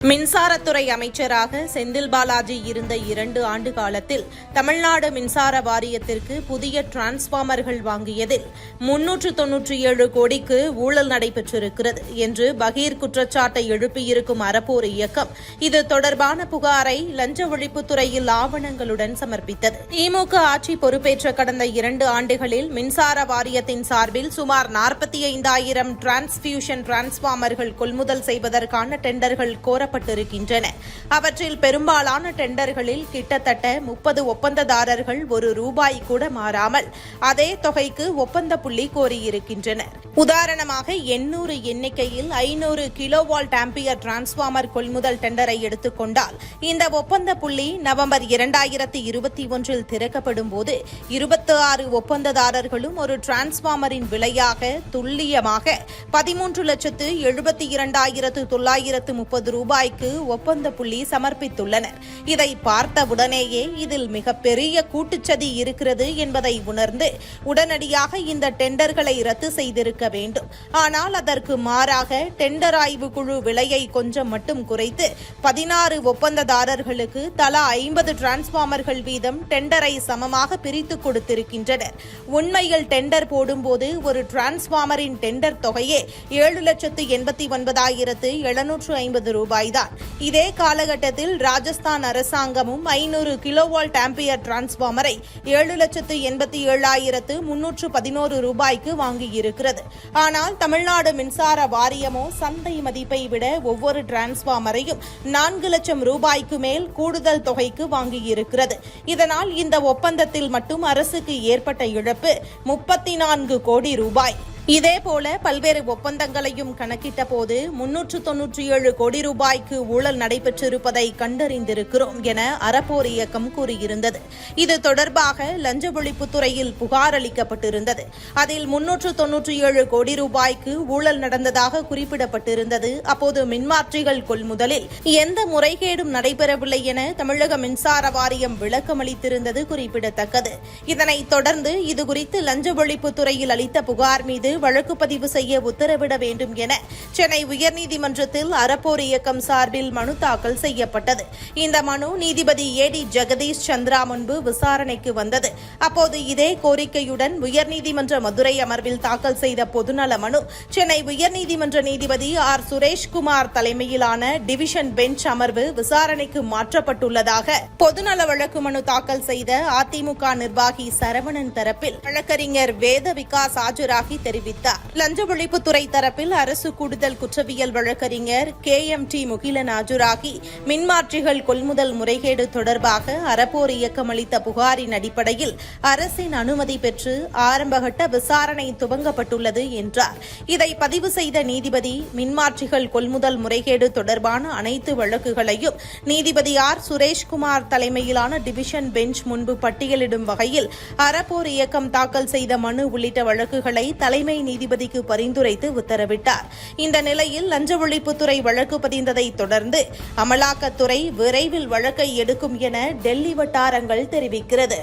மின்சாரத்துறை அமைச்சராக செந்தில் பாலாஜி இருந்த இரண்டு ஆண்டு காலத்தில் தமிழ்நாடு மின்சார வாரியத்திற்கு புதிய டிரான்ஸ்பார்மர்கள் வாங்கியதில் முன்னூற்று தொன்னூற்றி ஏழு கோடிக்கு ஊழல் நடைபெற்றிருக்கிறது என்று பகீர் குற்றச்சாட்டை எழுப்பியிருக்கும் அறப்போர் இயக்கம் இது தொடர்பான புகாரை லஞ்ச ஒழிப்புத்துறையில் ஆவணங்களுடன் சமர்ப்பித்தது. திமுக ஆட்சி பொறுப்பேற்ற கடந்த இரண்டு ஆண்டுகளில் மின்சார வாரியத்தின் சார்பில் சுமார் நாற்பத்தி ஐந்தாயிரம் டிரான்ஸ்பியூஷன் டிரான்ஸ்பார்மர்கள் கொள்முதல் செய்வதற்கான டெண்டர்கள் கோரப்பட்டிருக்கின்றன அவற்றில் பெரும்பாலான டெண்டர்களில் கிட்டத்தட்ட முப்பது ஒப்பந்ததாரர்கள் ஒரு ரூபாய் கூட மாறாமல் அதே தொகைக்கு ஒப்பந்த புள்ளி கோரியிருக்கின்றனர். உதாரணமாக எண்ணூறு எண்ணிக்கையில் ஐநூறு கிலோவால்ட் ஆம்பியர் டிரான்ஸ்பார்மர் கொள்முதல் டெண்டரை எடுத்துக்கொண்டால் இந்த ஒப்பந்த புள்ளி நவம்பர் இரண்டாயிரத்தி இருபத்தி ஒன்றில் திறக்கப்படும் போது இருபத்தி ஆறு ஒப்பந்ததாரர்களும் ஒரு டிரான்ஸ்பார்மரின் விலையாக துல்லியமாக பதிமூன்று லட்சத்து எழுபத்தி இரண்டாயிரத்து தொள்ளாயிரத்து முப்பது ரூபாய் ரூபாய்க்கு ஒப்பந்த புள்ளி சமர்ப்பித்துள்ளனர். இதை பார்த்தவுடனேயே இதில் மிகப்பெரிய கூட்டுச்சதி இருக்கிறது என்பதை உணர்ந்து உடனடியாக இந்த டெண்டர்களை ரத்து செய்திருக்க வேண்டும். ஆனால் அதற்கு மாறாக டெண்டர் ஆய்வு குழு விலையை கொஞ்சம் மட்டும் குறைத்து பதினாறு ஒப்பந்ததாரர்களுக்கு தலா ஐம்பது டிரான்ஸ்பார்மர்கள் வீதம் டெண்டரை சமமாக பிரித்து கொடுத்திருக்கின்றனர். உண்மையில் டெண்டர் போடும்போது ஒரு டிரான்ஸ்பார்மரின் டெண்டர் தொகையே ஏழு லட்சத்து எண்பத்தி ஒன்பதாயிரத்து எழுநூற்று ஐம்பது ரூபாய் செய்தார். இதே காலகட்டத்தில் ராஜஸ்தான் அரசாங்கமும் ஐநூறு கிலோவால்ட் ஆம்பியர் டிரான்ஸ்பார்மரை ஏழு லட்சத்து எண்பத்தி ஏழாயிரத்து முன்னூற்று பதினோரு ரூபாய்க்கு வாங்கியிருக்கிறது. ஆனால் தமிழ்நாடு மின்சார வாரியமோ சந்தை மதிப்பை விட ஒவ்வொரு டிரான்ஸ்பார்மரையும் நான்கு லட்சம் ரூபாய்க்கு மேல் கூடுதல் தொகைக்கு வாங்கியிருக்கிறது. இதனால் இந்த ஒப்பந்தத்தில் மட்டும் அரசுக்கு ஏற்பட்ட இழப்பு முப்பத்தி நான்கு கோடி ரூபாய். இதேபோல பல்வேறு ஒப்பந்தங்களையும் கணக்கிட்ட போது முன்னூற்று தொன்னூற்றி ஏழு கோடி ரூபாய்க்கு ஊழல் நடைபெற்றிருப்பதை கண்டறிந்திருக்கிறோம் என அறப்போர் இயக்கம் கூறியிருந்தது. இது தொடர்பாக லஞ்ச ஒழிப்புத்துறையில் புகார் அளிக்கப்பட்டிருந்தது. அதில் முன்னூற்று தொன்னூற்றி ஏழு கோடி ரூபாய்க்கு ஊழல் நடந்ததாக குறிப்பிடப்பட்டிருந்தது. அப்போது மின்மாற்றிகள் கொள்முதலில் எந்த முறைகேடும் நடைபெறவில்லை என தமிழக மின்சார வாரியம் விளக்கமளித்திருந்தது குறிப்பிடத்தக்கது. இதனைத் தொடர்ந்து இதுகுறித்து லஞ்ச ஒழிப்புத்துறையில் அளித்த புகார் மீது வழக்கு பதிவு செய்ய உத்தரவிட வேண்டும் என சென்னை உயர்நீதிமன்றத்தில் அறப்போர் இயக்கம் சார்பில் மனு தாக்கல் செய்யப்பட்டது. இந்த மனு நீதிபதி ஏ டி ஜெகதீஷ் சந்திரா முன்பு விசாரணைக்கு வந்தது. அப்போது இதே கோரிக்கையுடன் உயர்நீதிமன்ற மதுரை அமர்வில் தாக்கல் செய்த பொதுநல மனு சென்னை உயர்நீதிமன்ற நீதிபதி ஆர். சுரேஷ்குமார் தலைமையிலான டிவிஷன் பெஞ்ச் அமர்வு விசாரணைக்கு மாற்றப்பட்டுள்ளதாக பொதுநல வழக்கு மனு தாக்கல் செய்த அதிமுக நிர்வாகி சரவணன் தரப்பில் வழக்கறிஞர் வேத விகாஸ் ஆஜராகி தெரிவித்தார். லஞ்ச ஒழிப்புத்துறை தரப்பில் அரசு கூடுதல் குற்றவியல் வழக்கறிஞர் கே எம் டி முகிலன் ஆஜராகி மின்மாற்றிகள் கொள்முதல் முறைகேடு தொடர்பாக அறப்போர் இயக்கம் அளித்த புகாரின் அடிப்படையில் அரசின் அனுமதி பெற்று ஆரம்பகட்ட விசாரணை துவங்கப்பட்டுள்ளது என்றார். இதை பதிவு செய்த நீதிபதி மின்மாற்றிகள் கொள்முதல் முறைகேடு தொடர்பான அனைத்து வழக்குகளையும் நீதிபதி ஆர். சுரேஷ்குமார் தலைமையிலான டிவிஷன் பெஞ்ச் முன்பு பட்டியலிடும் வகையில் அறப்போர் இயக்கம் தாக்கல் செய்த மனு உள்ளிட்ட வழக்குகளை தலைமை தலைமை நீதிபதிக்கு பரிந்துரைத்து உத்தரவிட்டார். இந்த நிலையில் லஞ்ச ஒழிப்புத்துறை வழக்கு பதிந்ததை தொடர்ந்து அமலாக்கத்துறை விரைவில் வழக்கை எடுக்கும் என டெல்லி வட்டாரங்கள் தெரிவிக்கிறது.